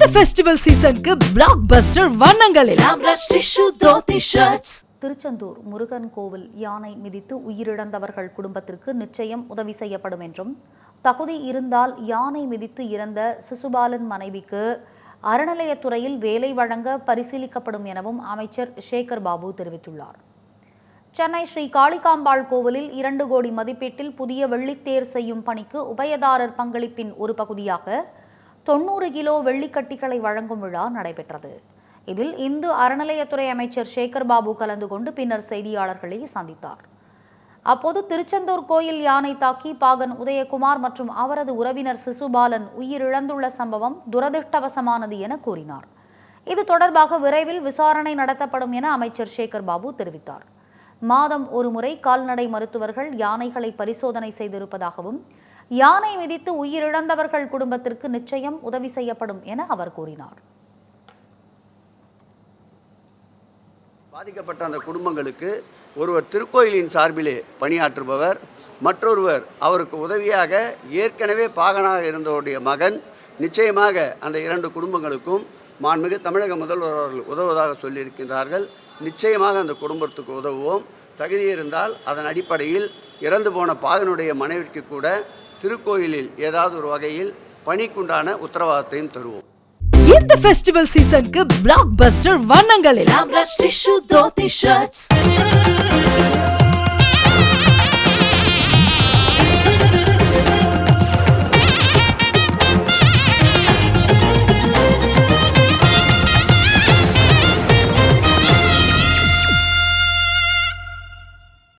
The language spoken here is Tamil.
இந்த ஃபெஸ்டிவல் சீசனுக்கு பிளாக் பஸ்டர் வண்ணங்களில் திருச்செந்தூர் முருகன் கோவில் யானை மிதித்து உயிரிழந்தவர்கள் குடும்பத்திற்கு நிச்சயம் உதவி செய்யப்படும் என்றும் தகுதி இருந்தால் யானை மிதித்து இறந்த சிசுபாலன் மனைவிக்கு அறநிலையத்துறையில் வேலை வழங்க பரிசீலிக்கப்படும் எனவும் அமைச்சர் சேகர் பாபு தெரிவித்துள்ளார். சென்னை ஸ்ரீ காளிகாம்பாள் கோவிலில் இரண்டு கோடி மதிப்பீட்டில் புதிய வெள்ளித்தேர் செய்யும் பணிக்கு உபயதாரர் பங்களிப்பின் ஒரு பகுதியாக தொண்ணூறு கிலோ வெள்ளிக்கட்டிகளை வழங்கும் விழா நடைபெற்றது. இதில் இந்து அறநிலையத்துறை அமைச்சர் சேகர் பாபு கலந்து கொண்டு பின்னர் செய்தியாளர்களை சந்தித்தார். அப்போது திருச்செந்தூர் கோயில் யானை தாக்கி பாகன் உதயகுமார் மற்றும் அவரது உறவினர் சிசுபாலன் உயிரிழந்துள்ள சம்பவம் துரதிருஷ்டவசமானது என கூறினார். இது தொடர்பாக விரைவில் விசாரணை நடத்தப்படும் என அமைச்சர் சேகர் பாபு தெரிவித்தார். மாதம் ஒருமுறை கால்நடை மருத்துவர்கள் யானைகளை பரிசோதனை செய்திருப்பதாகவும் யானை மிதித்து உயிரிழந்தவர்கள் குடும்பத்திற்கு நிச்சயம் உதவி செய்யப்படும் என அவர் கூறினார். பாதிக்கப்பட்ட அந்த குடும்பங்களுக்கு ஒருவர் திருக்கோயிலின் சார்பிலே பணியாற்றுபவர் மற்றொருவர் அவருக்கு உதவியாக ஏற்கனவே பாகனாக இருந்தவருடைய மகன் நிச்சயமாக அந்த இரண்டு குடும்பங்களுக்கும் மாண்புமிகு தமிழக முதல்வர் அவர்கள் உதவுவதாக சொல்லியிருக்கின்றார்கள். நிச்சயமாக அந்த குடும்பத்துக்கு உதவுவோம். தகுதி இருந்தால் அதன் அடிப்படையில் இறந்து போன பாகனுடைய மனைவிக்கு கூட திருக்கோயிலில் ஏதாவது ஒரு வகையில் பணிக்குண்டான உத்தரவாதத்தையும் தருவோம். இந்த ஃபெஸ்டிவல் சீசனுக்கு பிளாக் பஸ்டர் வண்ணங்களில்